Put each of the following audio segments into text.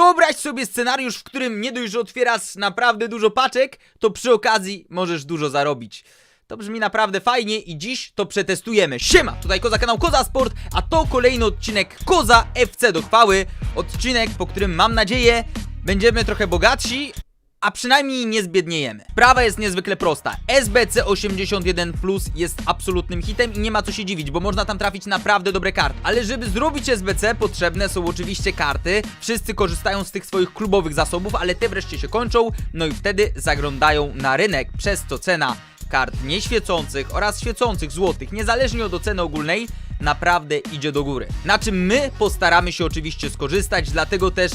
Wyobraź sobie scenariusz, w którym nie dość, że otwierasz naprawdę dużo paczek, to przy okazji możesz dużo zarobić. To brzmi naprawdę fajnie i dziś to przetestujemy. Siema, tutaj Koza kanał Koza Sport, a to kolejny odcinek Koza FC do chwały. Odcinek, po którym mam nadzieję będziemy trochę bogatsi, a przynajmniej nie zbiedniejemy. Sprawa jest niezwykle prosta. SBC 81 Plus jest absolutnym hitem i nie ma co się dziwić, bo można tam trafić naprawdę dobre karty. Ale żeby zrobić SBC potrzebne są oczywiście karty. Wszyscy korzystają z tych swoich klubowych zasobów, ale te wreszcie się kończą, no i wtedy zaglądają na rynek, przez co cena kart nieświecących oraz świecących złotych, niezależnie od oceny ogólnej, naprawdę idzie do góry. Na czym my postaramy się oczywiście skorzystać, dlatego też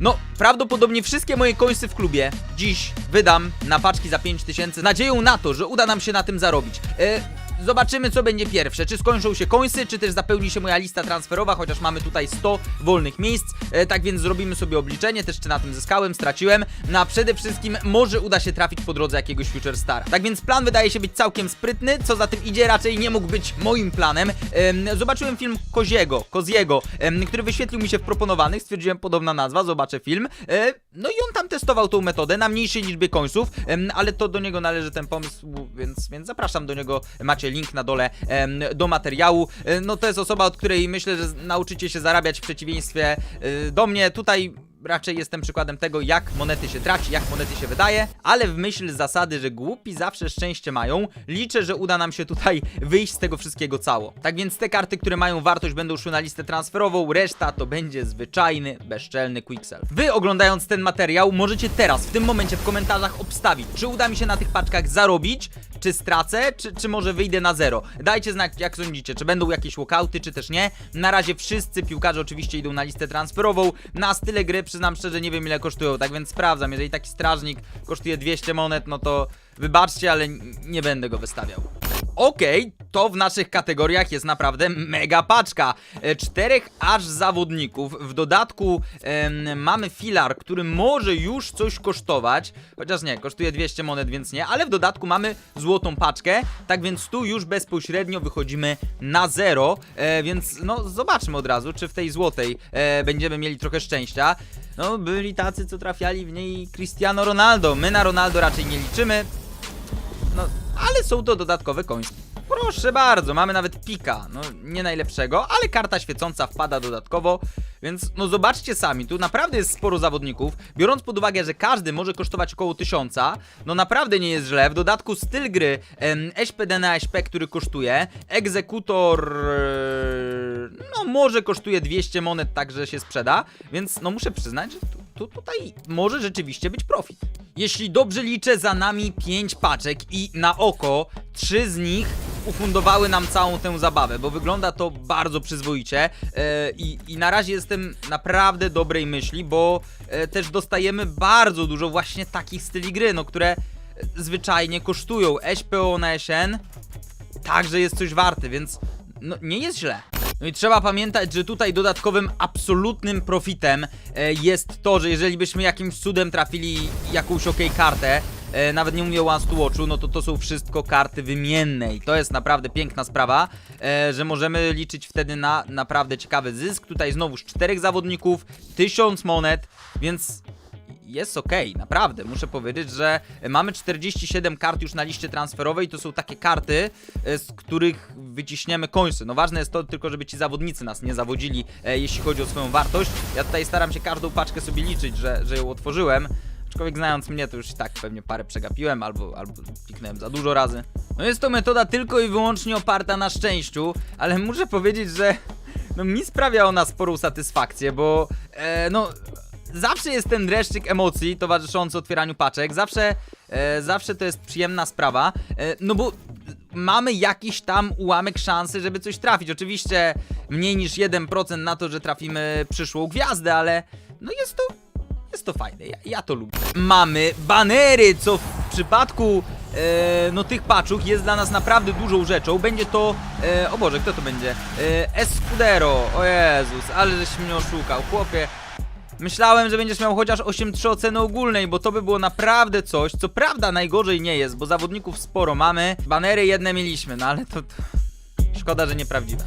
no, prawdopodobnie wszystkie moje końsy w klubie dziś wydam na paczki za 5000 z nadzieją na to, że uda nam się na tym zarobić. E, zobaczymy co będzie pierwsze, czy skończą się końsy, czy też zapełni się moja lista transferowa, chociaż mamy tutaj 100 wolnych miejsc, e, tak więc zrobimy sobie obliczenie, też czy na tym zyskałem, straciłem, no a przede wszystkim może uda się trafić po drodze jakiegoś Future Stara. Tak więc plan wydaje się być całkiem sprytny, co za tym idzie raczej nie mógł być moim planem. Em, zobaczyłem film Koziego, Koziego, em, który wyświetlił mi się w proponowanych, stwierdziłem podobna nazwa, zobaczę film. E, no i on tam testował tą metodę na mniejszej liczbie końców, em, ale to do niego należy ten pomysł, więc, więc zapraszam do niego, macie link na dole do materiału. E, no to jest osoba, od której myślę, że nauczycie się zarabiać w przeciwieństwie e, do mnie. Tutaj raczej jestem przykładem tego, jak monety się traci, jak monety się wydaje, ale w myśl zasady, że głupi zawsze szczęście mają, liczę, że uda nam się tutaj wyjść z tego wszystkiego cało. Tak więc te karty, które mają wartość będą szły na listę transferową, reszta to będzie zwyczajny, bezczelny quicksell. Wy oglądając ten materiał możecie teraz, w tym momencie w komentarzach obstawić, czy uda mi się na tych paczkach zarobić, czy stracę, czy, czy może wyjdę na zero. Dajcie znać, jak sądzicie, czy będą jakieś walkouty, czy też nie. Na razie wszyscy piłkarze oczywiście idą na listę transferową. Na style gry przyznam szczerze, nie wiem ile kosztują, tak więc sprawdzam. Jeżeli taki strażnik kosztuje 200 monet, no to wybaczcie, ale nie będę go wystawiał. Okej, to w naszych kategoriach jest naprawdę mega paczka. E, Czterech aż zawodników. W dodatku em, mamy filar, który może już coś kosztować. Chociaż nie, kosztuje 200 monet, więc nie. Ale w dodatku mamy złotą paczkę. Tak więc tu już bezpośrednio wychodzimy na zero. E, więc no zobaczmy od razu, czy w tej złotej e, będziemy mieli trochę szczęścia. No, byli tacy, co trafiali w niej Cristiano Ronaldo. My na Ronaldo raczej nie liczymy. Są to dodatkowe koński. Proszę bardzo, mamy nawet pika, no nie najlepszego, ale karta świecąca wpada dodatkowo, więc no zobaczcie sami, tu naprawdę jest sporo zawodników, biorąc pod uwagę, że każdy może kosztować około 1000, no naprawdę nie jest źle, w dodatku styl gry em, SPD na SP, który kosztuje, egzekutor e, no może kosztuje 200 monet, także się sprzeda, więc no muszę przyznać, że tu, tu tutaj może rzeczywiście być profit. Jeśli dobrze liczę, za nami 5 paczek i na oko 3 z nich ufundowały nam całą tę zabawę, bo wygląda to bardzo przyzwoicie e, i, na razie jestem naprawdę dobrej myśli, bo e, też dostajemy bardzo dużo właśnie takich styli gry, no które zwyczajnie kosztują. SPO na SN także jest coś warte, więc no, nie jest źle. No i trzeba pamiętać, że tutaj dodatkowym absolutnym profitem e, jest to, że jeżeli byśmy jakimś cudem trafili jakąś ok kartę, e, nawet nie mówię o Once to no to to są wszystko karty wymienne i to jest naprawdę piękna sprawa, e, że możemy liczyć wtedy na naprawdę ciekawy zysk. Tutaj znowuż czterech zawodników, tysiąc monet, więc jest okej, naprawdę. Muszę powiedzieć, że mamy 47 kart już na liście transferowej. To są takie karty, e, z których wyciśniemy końce. No ważne jest to tylko, żeby ci zawodnicy nas nie zawodzili, e, jeśli chodzi o swoją wartość. Ja tutaj staram się każdą paczkę sobie liczyć, że, że ją otworzyłem. Aczkolwiek znając mnie, to już i tak pewnie parę przegapiłem albo, albo kliknąłem za dużo razy. No jest to metoda tylko i wyłącznie oparta na szczęściu, ale muszę powiedzieć, że no mi sprawia ona sporą satysfakcję, bo e, no zawsze jest ten dreszczyk emocji towarzyszący otwieraniu paczek, zawsze, e, zawsze to jest przyjemna sprawa, e, no bo mamy jakiś tam ułamek szansy, żeby coś trafić. Oczywiście mniej niż 1% na to, że trafimy przyszłą gwiazdę, ale no jest to jest to fajne, ja, ja to lubię. Mamy banery, co w przypadku e, no tych paczuk jest dla nas naprawdę dużą rzeczą. Będzie to, e, o Boże, kto to będzie? E, Escudero, o Jezus, ale żeś mnie oszukał, chłopie. Myślałem, że będziesz miał chociaż 8-3 oceny ogólnej, bo to by było naprawdę coś. Co prawda najgorzej nie jest, bo zawodników sporo mamy. Banery jedne mieliśmy, no ale to. Szkoda, że nieprawdziwe.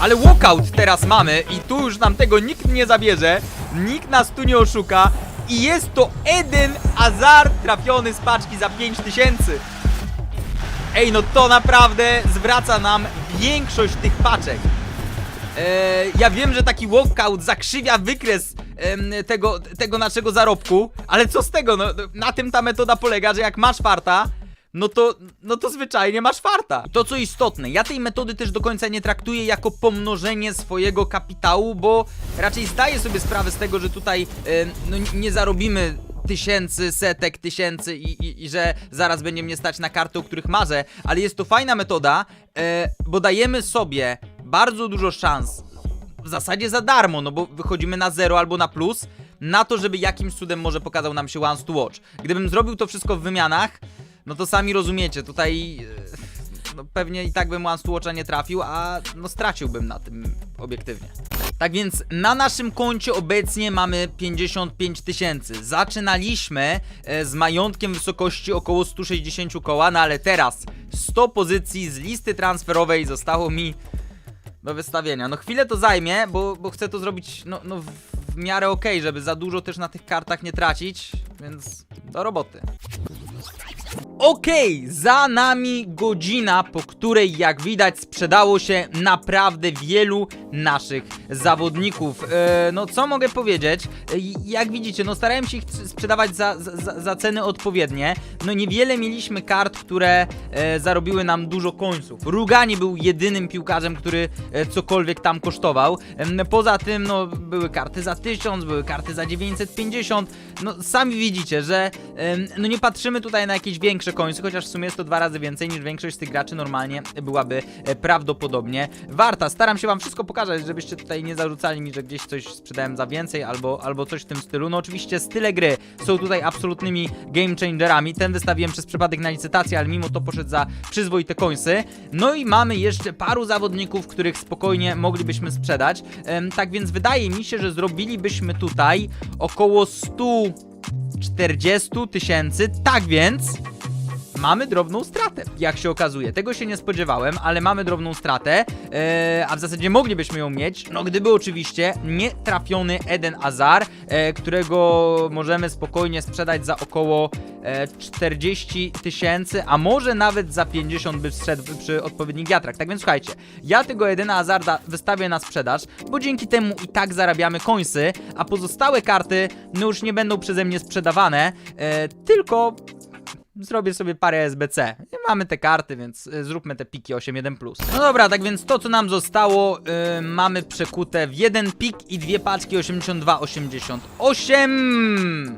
Ale walkout teraz mamy i tu już nam tego nikt nie zabierze, nikt nas tu nie oszuka i jest to Eden Hazard trafiony z paczki za 5000. Ej, no to naprawdę zwraca nam większość tych paczek. Eee, ja wiem, że taki walkout zakrzywia wykres em, tego, tego naszego zarobku, ale co z tego? No, na tym ta metoda polega, że jak masz farta, no to, no to zwyczajnie masz farta. To co istotne, ja tej metody też do końca nie traktuję jako pomnożenie swojego kapitału, bo raczej zdaję sobie sprawę z tego, że tutaj em, no, nie zarobimy tysięcy, setek tysięcy i, i, i że zaraz będzie mnie stać na karty, o których marzę, ale jest to fajna metoda, e, bo dajemy sobie bardzo dużo szans, w zasadzie za darmo, no bo wychodzimy na zero albo na plus, na to, żeby jakimś cudem może pokazał nam się Once to Watch. Gdybym zrobił to wszystko w wymianach, no to sami rozumiecie, tutaj e, no pewnie i tak bym Once to Watcha nie trafił, a no straciłbym na tym obiektywnie. Tak więc na naszym koncie obecnie mamy 55 tysięcy. Zaczynaliśmy e, z majątkiem wysokości około 160 koła, no ale teraz 100 pozycji z listy transferowej zostało mi do wystawienia. No chwilę to zajmie, bo, bo chcę to zrobić no, no w, miarę okej, żeby za dużo też na tych kartach nie tracić, więc do roboty. Okej, za nami godzina, po której jak widać sprzedało się naprawdę wielu naszych zawodników. E, no co mogę powiedzieć? E, jak widzicie, no starałem się ich sprzedawać za, za, za ceny odpowiednie. No niewiele mieliśmy kart, które e, zarobiły nam dużo końców. Rugani był jedynym piłkarzem, który e, cokolwiek tam kosztował. Em, Poza tym, no były karty za 1000, były karty za 950. No sami widzicie, że em, no nie patrzymy tutaj na jakieś większe końce, chociaż w sumie jest to dwa razy więcej niż większość z tych graczy normalnie byłaby e, prawdopodobnie warta. Staram się wam wszystko pokazać, żebyście tutaj nie zarzucali mi, że gdzieś coś sprzedałem za więcej albo, albo coś w tym stylu. No oczywiście style gry są tutaj absolutnymi game changerami. Ten wystawiłem przez przypadek na licytację, ale mimo to poszedł za przyzwoite końsy. No i mamy jeszcze paru zawodników, których spokojnie moglibyśmy sprzedać. Tak więc wydaje mi się, że zrobilibyśmy tutaj około 140 tysięcy. Tak więc mamy drobną stratę, jak się okazuje. Tego się nie spodziewałem, ale mamy drobną stratę, eee, a w zasadzie moglibyśmy ją mieć, no gdyby oczywiście nie trafiony Eden Azar, e, którego możemy spokojnie sprzedać za około e, 40 tysięcy, a może nawet za 50 by wszedł przy odpowiednich wiatrach. Tak więc słuchajcie, ja tego Edena Azarda wystawię na sprzedaż, bo dzięki temu i tak zarabiamy końsy, a pozostałe karty no już nie będą przeze mnie sprzedawane, e, tylko zrobię sobie parę SBC. Mamy te karty, więc y, zróbmy te piki 8.1+. No dobra, tak więc to co nam zostało, y, mamy przekute w jeden pik i dwie paczki 82,88.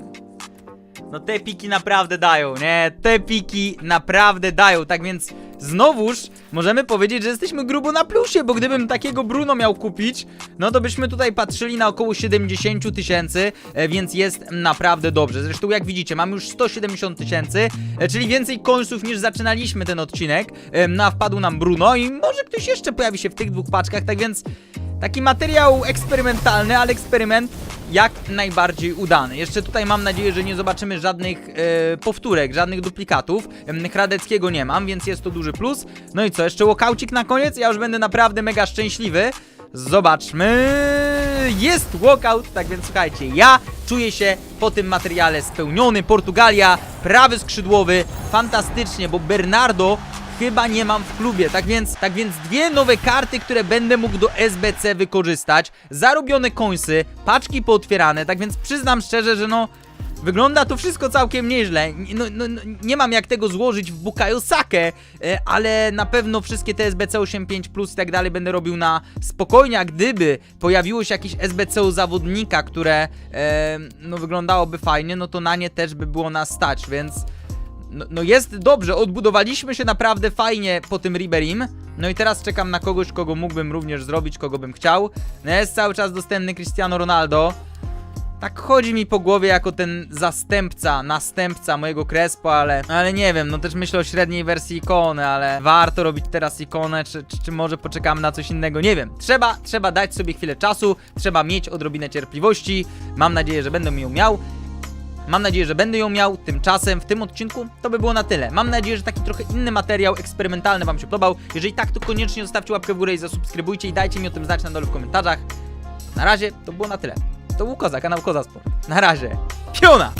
No te piki naprawdę dają, nie? Te piki naprawdę dają, tak więc znowuż możemy powiedzieć, że jesteśmy grubo na plusie, bo gdybym takiego Bruno miał kupić, no to byśmy tutaj patrzyli na około 70 tysięcy, e, więc jest naprawdę dobrze. Zresztą jak widzicie, mamy już 170 tysięcy, e, czyli więcej końców niż zaczynaliśmy ten odcinek. E, No a wpadł nam Bruno i może ktoś jeszcze pojawi się w tych dwóch paczkach, tak więc taki materiał eksperymentalny, ale eksperyment jak najbardziej udany. Jeszcze tutaj mam nadzieję, że nie zobaczymy żadnych e, powtórek, żadnych duplikatów. Hradeckiego nie mam, więc jest to duży plus. No i co, jeszcze łokaucik na koniec? Ja już będę naprawdę mega szczęśliwy. Zobaczmy. Jest walkout, tak więc słuchajcie, ja czuję się po tym materiale spełniony. Portugalia, prawy skrzydłowy, fantastycznie, bo Bernardo chyba nie mam w klubie. Tak więc, tak więc dwie nowe karty, które będę mógł do SBC wykorzystać. Zarobione końsy, paczki pootwierane. Tak więc przyznam szczerze, że no. Wygląda to wszystko całkiem nieźle. No, no, no, nie mam jak tego złożyć w Bukayo Sake, e, ale na pewno wszystkie te SBC 85 plus i tak dalej będę robił na spokojnie, a gdyby pojawiło się jakieś SBC u zawodnika, które e, no wyglądałoby fajnie, no to na nie też by było nas stać, więc no, no jest dobrze, odbudowaliśmy się naprawdę fajnie po tym Riberim. No i teraz czekam na kogoś, kogo mógłbym również zrobić, kogo bym chciał. No jest cały czas dostępny Cristiano Ronaldo. Tak chodzi mi po głowie jako ten zastępca, następca mojego Crespo, ale, ale nie wiem, no też myślę o średniej wersji ikony, ale warto robić teraz ikonę, czy, czy, czy może poczekamy na coś innego, nie wiem. Trzeba, trzeba dać sobie chwilę czasu, trzeba mieć odrobinę cierpliwości, mam nadzieję, że będę ją miał. Mam nadzieję, że będę ją miał. Tymczasem w tym odcinku to by było na tyle. Mam nadzieję, że taki trochę inny materiał eksperymentalny Wam się podobał. Jeżeli tak, to koniecznie zostawcie łapkę w górę i zasubskrybujcie i dajcie mi o tym znać na dole w komentarzach. Na razie to było na tyle. To był Koza, kanał Koza Sport. Na razie. Piona!